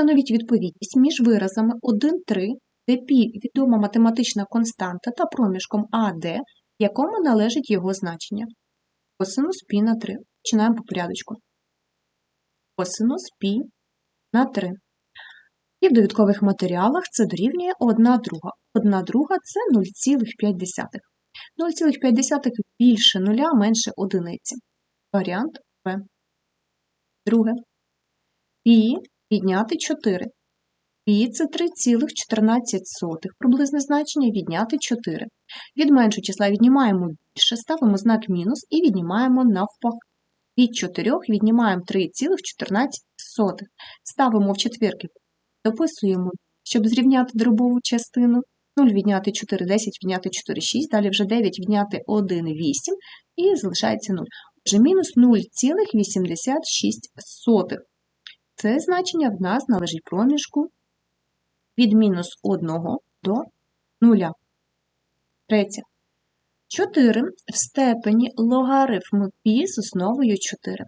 Встановіть відповідність між виразами 1,3, де пі відома математична константа та проміжком АД, якому належить його значення. Косинус пі на 3. Починаємо по порядочку. Косинус пі на 3. І в довідкових матеріалах це дорівнює 1 друга. 1 друга це 0,5. 0,5 більше 0 менше одиниці. Варіант В. Друге. Пі відняти 4. Пі – це 3,14, приблизне значення відняти 4. Від меншого числа віднімаємо більше, ставимо знак мінус і віднімаємо навпаки. Від 4 віднімаємо 3,14. Ставимо в четвірки, дописуємо, щоб зрівняти дробову частину. 0 відняти 4, 10 відняти 4, 6, далі вже 9 відняти 1, 8 і залишається 0. Отже, мінус 0,86. Це значення в нас належить проміжку від мінус 1 до 0. Третє. 4 в степені логарифму π з основою 4.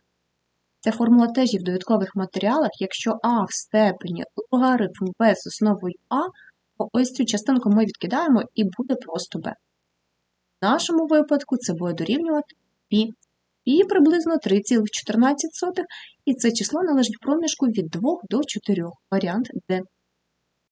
Ця формула теж є в довідкових матеріалах. Якщо а в степені логарифм b з основою а, то ось цю частинку ми відкидаємо і буде просто b. В нашому випадку це буде дорівнювати π. Π приблизно 3,14, і це число належить проміжку від 2 до 4. Варіант D.